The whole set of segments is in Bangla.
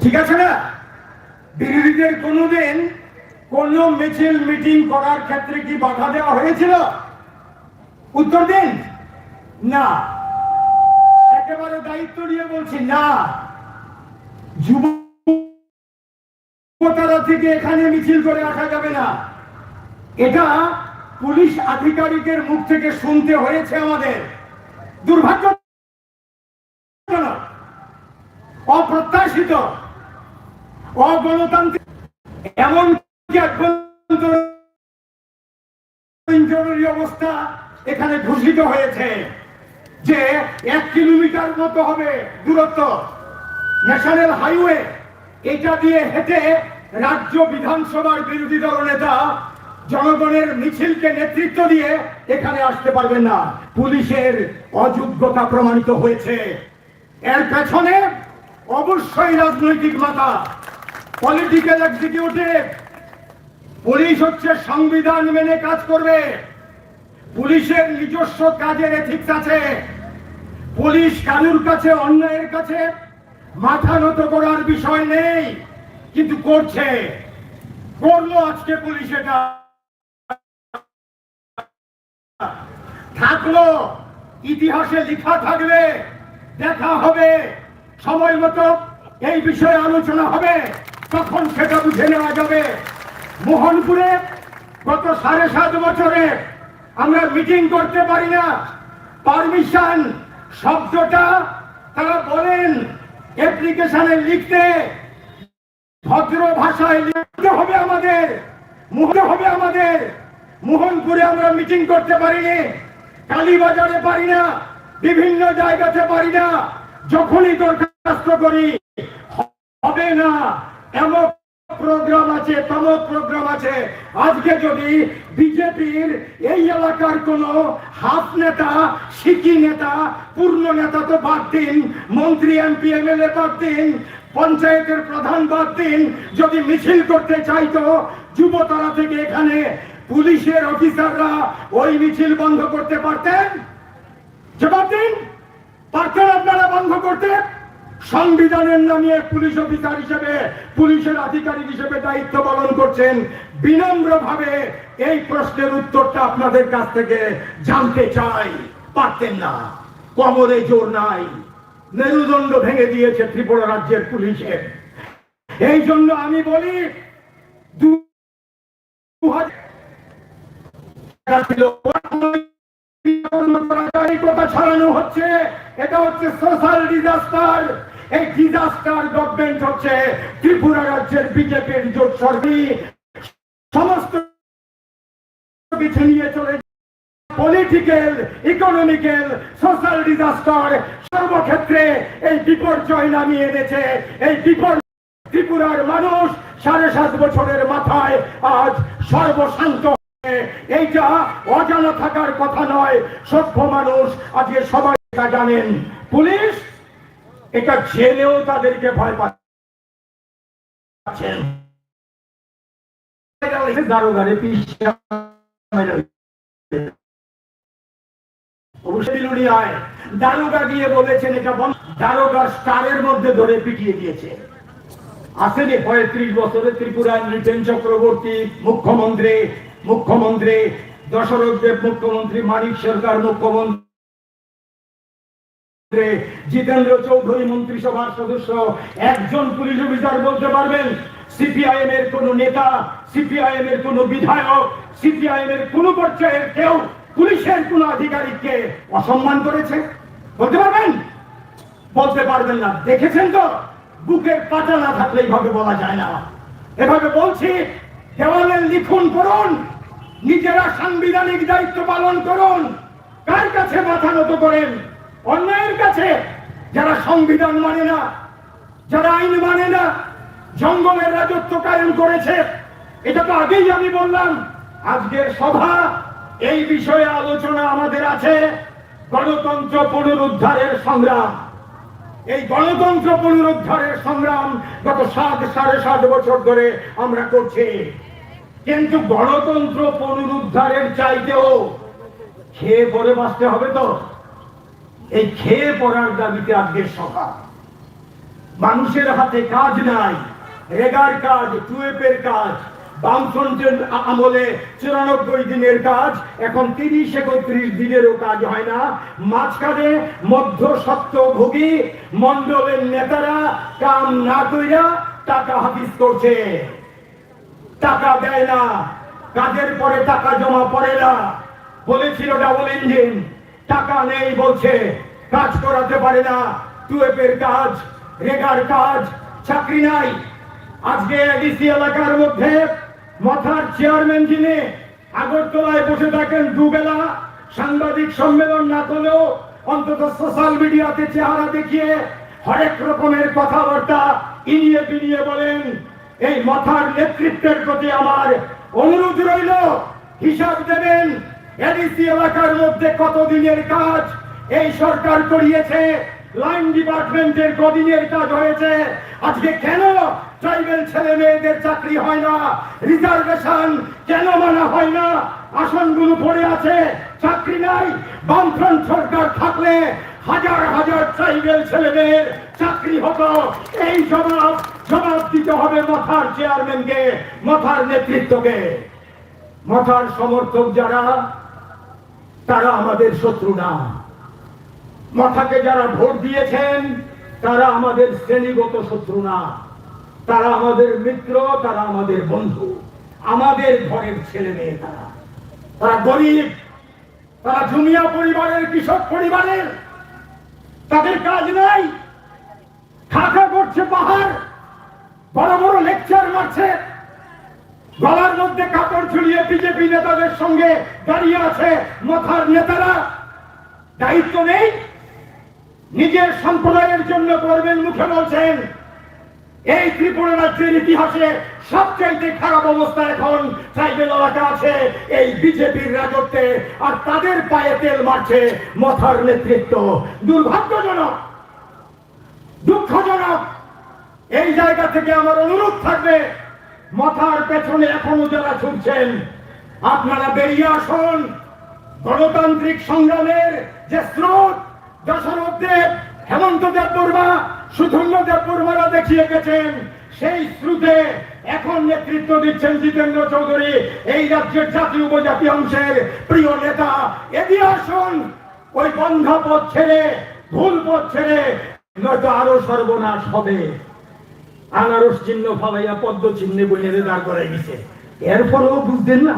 ঠিক আছে না? বিরোধীদের কোনোদিন কোন মিছিল, মিটিং করার ক্ষেত্রে কি বাধা দেওয়া হয়েছিল? উত্তর দিন। না। একেবারে দায়িত্ব নিয়ে বলছি, না। যুব তারা থেকে এখানে মিছিল করে আসা যাবে না। এটা পুলিশ আধিকারিকের মুখ থেকে শুনতে হয়েছে আমাদের। দুর্ভাগ্য অপ্রত্যাশিত, অগণতান্ত্রিক এমন জরুরি অবস্থা এখানে ঘোষিত হয়েছে যে এক কিলোমিটার মতো হবে দূরত্ব। ন্যাশনাল হাইওয়ে, এটা দিয়ে হেঁটে রাজ্য বিধানসভার বিরোধী দল নেতা জনগণের মিছিলকে নেতৃত্ব দিয়ে এখানে আসতে পারবেন না। পুলিশের অযোগ্যতা প্রমাণিত হয়েছে। এর পেছনে অবশ্যই রাজনৈতিক মাথা পলিটিক্যাল এক্সিকিউটিভ পুলিশ হচ্ছে সংবিধান মেনে কাজ করবে, পুলিশের নিজস্ব কাজের এথিক্স আছে, পুলিশ কারুর কাছে, অন্যায়ের কাছে মাথা নত করার বিষয় নেই, কিন্তু করছে, করল আজকে পুলিশ এটা। থাকল, ইতিহাসে লেখা থাকবে, দেখা হবে। সময় মতো এই বিষয়ে আলোচনা হবে, তখন সেটা বুঝে নেওয়া যাবে। মোহনপুরে গত সাড়ে সাত বছরে আমরা মিটিং করতে পারি না। পারমিশন শব্দটা তারা বলেন অ্যাপ্লিকেশনে লিখতে, ভদ্র ভাষায় লিখতে হবে আমাদের, মুহূর্তে হবে আমাদের। মোহনপুরে আমরা মিটিং করতে পারিনি, কালীবাজারে পারি না, বিভিন্ন জায়গাতে পারি না। যখনই দরখাস্ত করি, হবে না? এমন প্রোগ্রাম আছে, তমক প্রোগ্রাম আছে। আজকে যদি বিজেপির এই এলাকার কোন হাফ নেতা, সিকি নেতা, পূর্ণ নেতা তো বাদ দিন, মন্ত্রী, এমপি, এমএলএ বাদ দিন, পঞ্চায়েতের প্রধান বাদ দিন, যদি মিছিল করতে চাইতো যুবতলা থেকে এখানে পুলিশের অফিসাররা ওই মিছিল বন্ধ করতে পারতেন? জবাব দিন। পারতেন আপনারা বন্ধ করতে? সংবিধানের নামে পুলিশ অফিসার হিসেবে, পুলিশের আধিকারিক হিসেবে দায়িত্ব পালন করছেন। বিনম্র ভাবে এই প্রশ্নের উত্তরটা আপনাদের কাছ থেকে জানতে চাই। পারতেন না। কমরে জোর নাই। মেরুদণ্ড ভেঙে দিয়েছে ত্রিপুরা রাজ্যের পুলিশের এই জন্য আমি বলি, দু হাজার কথা ছড়ানো হচ্ছে। এটা হচ্ছে সোশ্যাল ডিজাস্টার এই ডিজাস্টার গভর্নমেন্ট হচ্ছে ত্রিপুরা রাজ্যের বিজেপির জোট সরবি সমস্ত নিয়ে চলে পলিটিক্যাল ইকোনমিক্যাল সোশ্যাল ডিজাস্টার সর্বক্ষেত্রে এই বিপর্যয় নামিয়ে এনেছে। এই বিপর্যয় ত্রিপুরার মানুষ সাড়ে সাত বছরের মাথায় আজ সর্বশান্ত এইটা অজানা থাকার কথা নয়, সভ্য মানুষ আজকে সবাই জানেন। পুলিশ এটা জেনেও তাদেরকে ভয় পাচ্ছেন দারোগা গিয়ে বলেছেন, এটা বন্ধ দারোগা স্টারের মধ্যে ধরে পিটিয়ে দিয়েছে। আসেনি পঁয়ত্রিশ বছরে ত্রিপুরার নৃপেন চক্রবর্তী মুখ্যমন্ত্রী মুখ্যমন্ত্রী দশরথ দেব মুখ্যমন্ত্রী, মানিক সরকার মুখ্যমন্ত্রী। জিতেন্দ্র চৌধুরী মন্ত্রিসভার সদস্য, একজন পুলিশ অফিসার বলতে পারবেন, সিপিআইএম এর কোন নেতা, সিপিআইএম এর কোন বিধায়ক, সিপিআইএম এর কোন পর্যায়ের কেউ পুলিশের কোন আধিকারিককে অসম্মান করেছে? বলতে পারবেন? বলতে পারবেন না। দেখেছেন তো? বুকের পাটা না থাকলে এইভাবে বলা যায় না। এভাবে বলছি, দেওয়ালে লিখুন করুন নিজেরা সাংবিধানিক দায়িত্ব পালন করুন। কার কাছে মাথা নত করেন? অন্যায়ের কাছে যারা সংবিধান মানে না, যারা আইন মানে না জঙ্গলের রাজত্ব কায়েম করেছে। এটা তো আগেই আমি বললাম, আজকের সভা, এই বিষয়ে আলোচনা আমাদের আছে গণতন্ত্র পুনরুদ্ধারের সংগ্রাম। এই গণতন্ত্র পুনরুদ্ধারের সংগ্রাম গত সাত, সাড়ে সাত বছর ধরে আমরা করছি। কিন্তু গণতন্ত্র পুনরুদ্ধারের চাইতেও খেয়ে পরে বাঁচতে হবে তো। এই খেয়ে পড়ার দাবিতে আজকের সভা। মানুষের হাতে কাজ নাই, রেগার কাজ, টুয়েপের কাজ, বামফ্রন্টের আমলে চুরানব্বই দিনের কাজ, এখন তিরিশ একত্রিশ দিনেরও কাজ হয় না। মাঝখানে মধ্য সপ্তভোগী মন্ডলের নেতারা কাম না কইরা টাকা হাফিজ করছে। টাকা দেয় না, কাজের পরে টাকা জমা পড়ে না। বলেছিল ডাবল ইঞ্জিন। টাকা নেই বলছে। কাজ করাতে পারে না। টুয়েপের কাজ, রেগার কাজ, চাকরি নাই। আজকে এডিসি এলাকার মধ্যে মাথার চেয়ারম্যান যিনি আগরতলায় বসে থাকেন দুবেলা, সাংবাদিক সম্মেলন না করলেও অন্তত সোশ্যাল মিডিয়াতে চেহারা দেখিয়ে হরেক রকমের কথাবার্তা ইনিয়ে বিনিয়ে বলেন। এই মাথার নেতৃত্বের প্রতি আমার অনুরোধ রইল, হিসাব দেবেন। এডিসি এলাকার মধ্যে কতদিনের কাজ? এই সরকার করিয়েছে, লাইন ডিপার্টমেন্টের কদিনের কাজ হয়েছে। আজকে কেন ট্রাইবেল ছেলে মেয়েদের চাকরি হয় না? রিজার্ভেশন কেন মানা হয় না? আসনগুলো পড়ে আছে, চাকরি নাই। বামফ্রন্ট সরকার থাকলে হাজার হাজার ট্রাইবেল ছেলে মেয়ের চাকরি হতো। এই জবাব জবাব দিতে হবে মাথার চেয়ারম্যানকে, মাথার নেতৃত্বকে। মাথার সমর্থক যারা তারা আমাদের শত্রু না। মাথাকে যারা ভোট দিয়েছেন, তারা আমাদের শ্রেণীগত শত্রু না। তারা আমাদের মিত্র, তারা আমাদের বন্ধু। আমাদের ঘরের ছেলে মেয়ে তারা। তারা গরিব, তারা জুমিয়া পরিবারের, কৃষক পরিবারের। তাদের কাজ নাই। খাকা করছে পাহাড়, বড় বড় লেকচার মারছে। গলার মধ্যে কাপড় ঝুলিয়ে বিজেপি নেতাদের সঙ্গে দাঁড়িয়ে আছে মাথার নেতারা। দায়িত্ব নেই। নিজের সম্প্রদায়ের জন্য করবেন মুখে বলছেন, এই ত্রিপুরা রাজ্যের ইতিহাসে সবচাইতে খারাপ অবস্থা এখন ট্রাইবেল এলাকা আছে, এই বিজেপির রাজত্বে, আর তাদের পায়ে তেল মারছে মথার নেতৃত্ব। দুর্ভাগ্যজনক, দুঃখজনক। এই জায়গা থেকে আমার অনুরোধ থাকবে মাথার পেছনে এখনও যারা ছুটছেন আপনারা বেরিয়ে আসুন। গণতান্ত্রিক সংগ্রামের যে স্রোত, দশরথ দেব, হেমন্ত দেব বর্মা সুধন্য দেব বর্মারা দেখিয়ে গেছেন, সেই স্রোতে এখন নেতৃত্ব দিচ্ছেন জিতেন্দ্র চৌধুরী, এই রাজ্যের জাতি উপজাতি অংশের প্রিয় নেতা। এগিয়ে আসুন, ওই বন্ধ পথ ছেড়ে ভুল পথ ছেড়ে, নয়তো আরও সর্বনাশ হবে। আনারস চিহ্ন ফালাইয়া পদ্ম চিহ্নে বইয়ে দাঁড় করাই গেছে এরপরেও বুঝতেন না?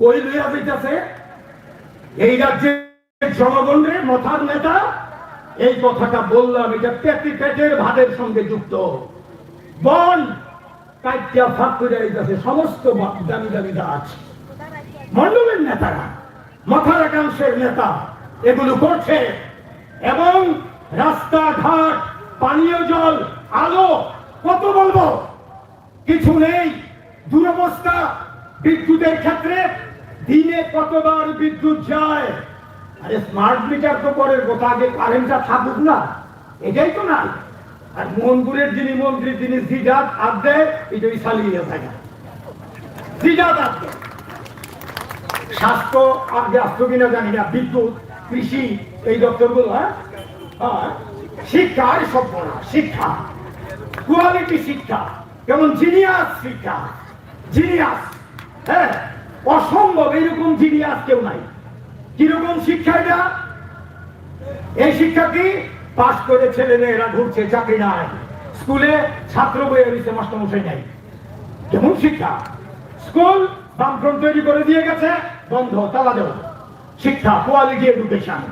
কই লইয়া যাইতেছে? এই রাজ্যের জনগণের মাথার নেতা, এই কথাটা বললাম, এটা পেটি পেটের ভাতের সঙ্গে যুক্ত। বন কাইটিয়া ফাঁক করে যাইতেছে সমস্ত দামি দামি গাছ। মন্ডলের নেতারা, মাথার একাংশের নেতা, এগুলো করছে। এবং রাস্তাঘাট, পানীয় জল আলো, কত বলব? কিছু নেই। দুরবস্থা বিদ্যুতের ক্ষেত্রে দিনে কতবার বিদ্যুৎ যায়? আরে স্মার্ট মিটার তো পরের কথা আগে কারেন্টটা থাকুক না। এটাই তো নাই। আর মোহনপুরের যিনি মন্ত্রী, তিনি সিজাত হাত দেয় এটাই চালিয়ে থাকে সিজাত হাত স্বাস্থ্য আগে আসতো কিনা জানি না। বিদ্যুৎ, কৃষি, এই দপ্তরগুলো হ্যাঁ? হ্যাঁ। শিক্ষা, আর সব শিক্ষা। কোয়ালিটি শিক্ষা, যেমন জিনিয়াস শিক্ষা, জিনিয়াস হ্যাঁ অসম্ভব এইরকম জিনিয়াস কেউ নাই। কীরকম শিক্ষা এটা? এই শিক্ষা কি? পাশ করে ছেলে মেয়েরা ঘুরছে, চাকরি নাই। স্কুলে ছাত্র বইয়ে দিচ্ছে মাস্টারমশাই নাই। কেমন শিক্ষা? স্কুল বামফ্রন্ট তৈরি করে দিয়ে গেছে, বন্ধ, তালা দেওয়া। শিক্ষা, কোয়ালিটি এডুকেশন।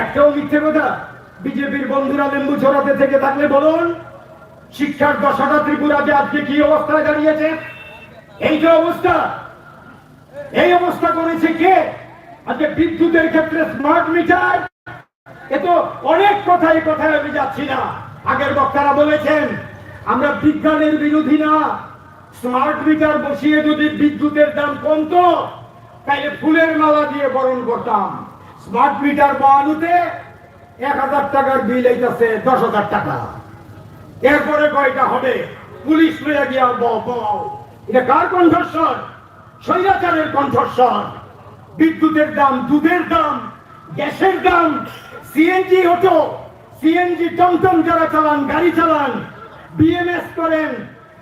একটাও মিথ্যে কথা, বিজেপির বন্ধুরা লেম্বু ছড়াতে থেকে থাকলে বলুন শিক্ষার দশাটা ত্রিপুরাতে আজকে কি অবস্থায় দাঁড়িয়েছে? এই যে অবস্থা, এই অবস্থা করেছে কে? আজকে বিদ্যুতের ক্ষেত্রে স্মার্ট মিটার এ তো অনেক কথাই কথায় আমি যাচ্ছি না। আগের বক্তারা বলেছেন, আমরা বিজ্ঞানের বিরোধী না। স্মার্ট মিটার বসিয়ে যদি বিদ্যুতের দাম কমতো, তাইলে ফুলের মালা দিয়ে বরণ করতাম। স্মার্ট মিটার বানানোতে এক হাজার টাকার বিল এইটাছে দশ হাজার টাকা। এরপরে কয়টা হবে? পুলিশ লইয়া গিয়া বউ এটা কার কণ্ঠস্বর? স্বৈরাচারের কণ্ঠস্বর। বিদ্যুতের দাম, দুধের দাম, গ্যাসের দাম। সিএনজি অটো সিএনজি টমটম যারা চালান, গাড়ি চালান বিএমএস করেন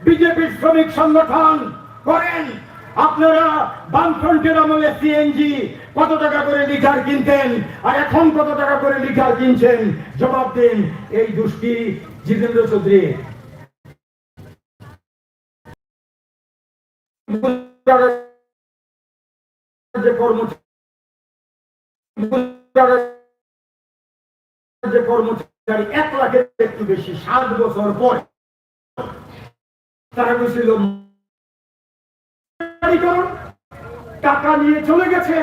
বিজেপির শ্রমিক সংগঠন করেন। আপনারা বামফ্রন্টের আমলে সিএনজি কত টাকা করে লিটার কিনতেন আর এখন কত টাকা করে লিটার কিনছেন? জবাব দিন, এই দুষ্টি জিতেন্দ্র চৌধুরী। যে কর্মচারী এক লাখের একটু বেশি, সাত বছর পর। তারা বলছিল টাকা নিয়ে চলে গেছে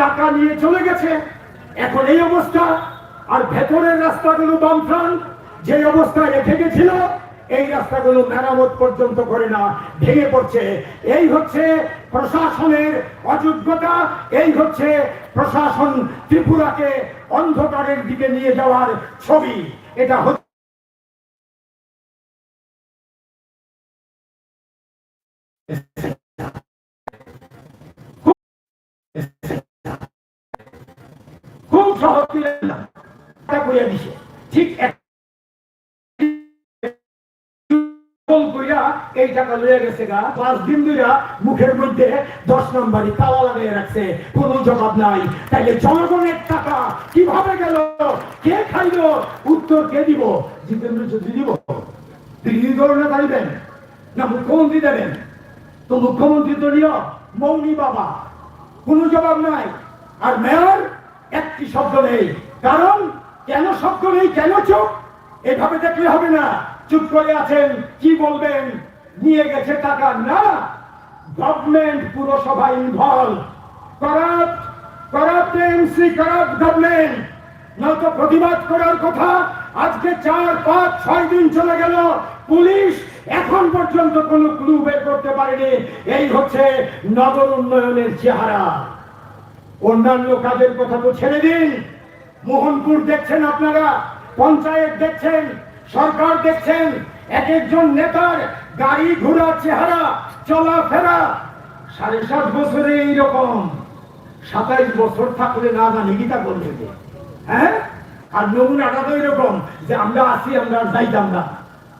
টাকা নিয়ে চলে গেছে। এখন এই অবস্থা। আর ভেতরের রাস্তাগুলো বামফ্রান্ট, যে অবস্থায় রেখে গেছিল, এই রাস্তাগুলো মেরামত পর্যন্ত করে না, ভেঙে পড়ছে। এই হচ্ছে প্রশাসনের অযোগ্যতা, এই হচ্ছে প্রশাসন ত্রিপুরাকে অন্ধকারের দিকে নিয়ে যাওয়ার ছবি। এটা হচ্ছে খুব সহজ না কইয়া দিছে। ঠিক এই টাকা লয়ে গেছে গা। পাঁচ দিন মুখের মধ্যে দশ নম্বরই তালা লাগিয়ে রাখছে। জবাব নাই। তাইলে জনগণের টাকা কীভাবে গেল? কে খাইলো? উত্তর কে দিব? জিতেন্দ্র চৌধুরী দিব। দলনে পাইবেন না মুখ্যমন্ত্রী দেবেন? তো মুখ্যমন্ত্রী দলীয় মৌনী বাবা। কোনো জবাব নাই। আর মেয়র একটি শব্দ নেই। কারণ কেন শব্দ নেই কেন চুপ এভাবে দেখলে হবে না। চুপ করে আছেন, কি বলবেন? নিয়ে গেছে টাকা না গভর্নমেন্ট পুরসভা involve corrupt corrupt MC corrupt government নয়তো প্রতিবাদ করার কথা আজকে চার, পাঁচ, ছয় দিন চলে গেল। পুলিশ এখন পর্যন্ত কোনো ক্লু বের করতে পারেনি। এই হচ্ছে নগর উন্নয়নের চেহারা। অন্যান্য কাজের কথা তো ছেড়ে দিন। মোহনপুর দেখছেন আপনারা, পঞ্চায়েত দেখছেন, সরকার দেখছেন, এক একজন নেতার গাড়ি ঘোড়া চেহারা, চলাফেরা। সাড়ে সাত বছরে এইরকম। সাতাইশ বছর থাকলে না জানি গীতা করবে হ্যাঁ? আর নমুনাটা তো এরকম যে আমরা আসি, আমরা যাইতাম না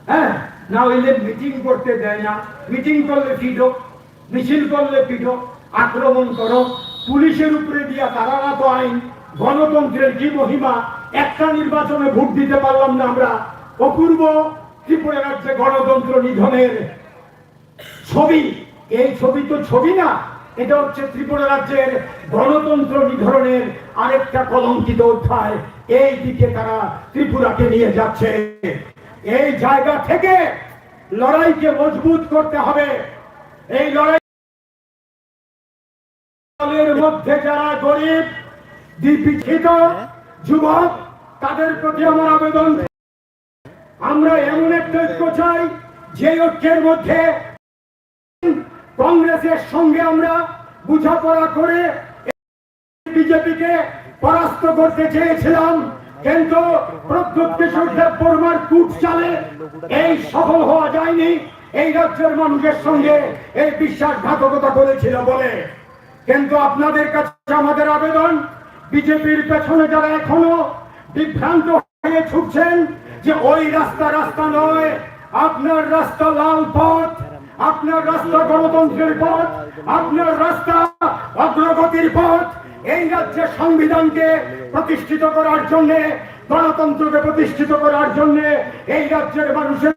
হ্যাঁ? না হইলে মিটিং করতে দেয় না। মিটিং করলে পিঠো মিছিল করলে পিঠো আক্রমণ করো। পুলিশের উপরে দিয়া তারা না তো আইন। গণতন্ত্রের কি মহিমা? একটা নির্বাচনে ভোট দিতে পারলাম না আমরা। অপূর্ব ত্রিপুরা রাজ্যে গণতন্ত্র নিধনের ছবি। এই ছবি তো ছবি না, এটা হচ্ছে ত্রিপুরা রাজ্যের গণতন্ত্র নিধরণের আরেকটা কলঙ্কিত অধ্যায়। এই দিকে তারা ত্রিপুরাকে নিয়ে যাচ্ছে। এই জায়গা থেকে লড়াইকে মজবুত করতে হবে। এই লড়াই মধ্যে যারা গরিব দীপিত যুবক, তাদের প্রতি আমার আবেদন। আমরা এমন একটা ঐক্য চাই, যে ঐক্যের মধ্যে কংগ্রেসের সঙ্গে আমরা বোঝাপড়া করে বিজেপিকে পরাস্ত করতে চেয়েছিলাম, কিন্তু প্রদ্যুৎ কিশোর দেব বর্মার চালে এই সফল হওয়া যায়নি। এই রাজ্যের মানুষের সঙ্গে এই বিশ্বাসঘাতকতা করেছিল বলে। কিন্তু আপনাদের কাছে আমাদের আবেদন বিজেপির পেছনে যারা এখনও বিভ্রান্ত হয়ে ছুটছেন যে ওই রাস্তা রাস্তা নয়, আপনার রাস্তা লাল পথ, আপনার রাস্তা গণতন্ত্রের পথ, আপনার রাস্তা অগ্রগতির পথ। এই রাজ্যের সংবিধানকে প্রতিষ্ঠিত করার জন্য, গণতন্ত্রকে প্রতিষ্ঠিত করার জন্য এই রাজ্যের মানুষের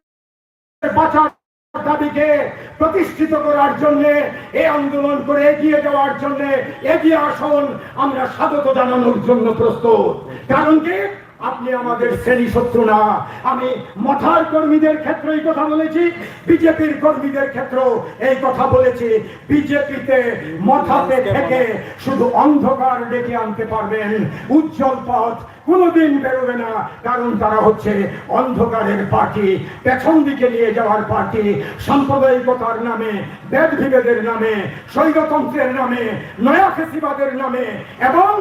বাঁচার দাবিকে প্রতিষ্ঠিত করার জন্য এই আন্দোলন করে এগিয়ে যাওয়ার জন্য এগিয়ে আসুন, আমরা স্বাগত জানানোর জন্য প্রস্তুত। কারণ কি? আপনি আমাদের শ্রেণি শত্রু না। আমি মঠার কর্মীদের ক্ষেত্রে এই কথা বলেছি, বিজেপির কর্মীদের ক্ষেত্রেও এই কথা বলেছি। বিজেপিতে মঠাতে থেকে শুধু অন্ধকার ডেকে আনতে পারবেন। উজ্জ্বল পথ কোনোদিন বেরোবে না, কারণ তারা হচ্ছে অন্ধকারের পার্টি, পেছন দিকে নিয়ে যাওয়ার পার্টি। সাম্প্রদায়িকতার নামে বেদ বিভেদের নামে, স্বৈরতন্ত্রের নামে, নয়া ফেসিবাদের নামে, এবং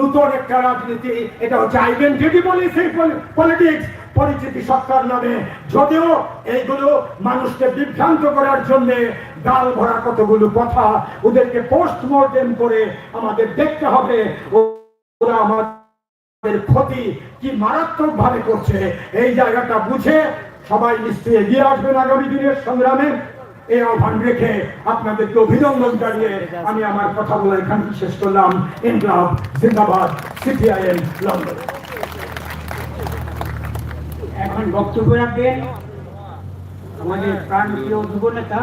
নতুন একটা রাজনীতি, এটা হচ্ছে আইডেন্টিটি পলিসি পলিটিক্স পরিচিতি সত্তার নামে। যদিও এইগুলো মানুষকে বিভ্রান্ত করার জন্য গাল ভরা কতগুলো কথা ওদেরকে পোস্টমর্টেম করে আমাদের দেখতে হবে। ওরা আমার ক্ষতি কি মারাত্মক ভাবে করছে, এই জায়গাটা বুঝে সবাই নিশ্চয়ই এগিয়ে আসবেন আগামী দিনের সংগ্রামে। এই আহ্বান রেখে আপনাদেরকে অভিনন্দন জানিয়ে আমি আমার কথা বলে এখানে শেষ করলাম। ইনকলাব জিন্দাবাদ, সিপিআইএম, লন্ডন। এখন বক্তব্য রাখবেন। আমাদের প্রাণ প্রিয় যুব নেতা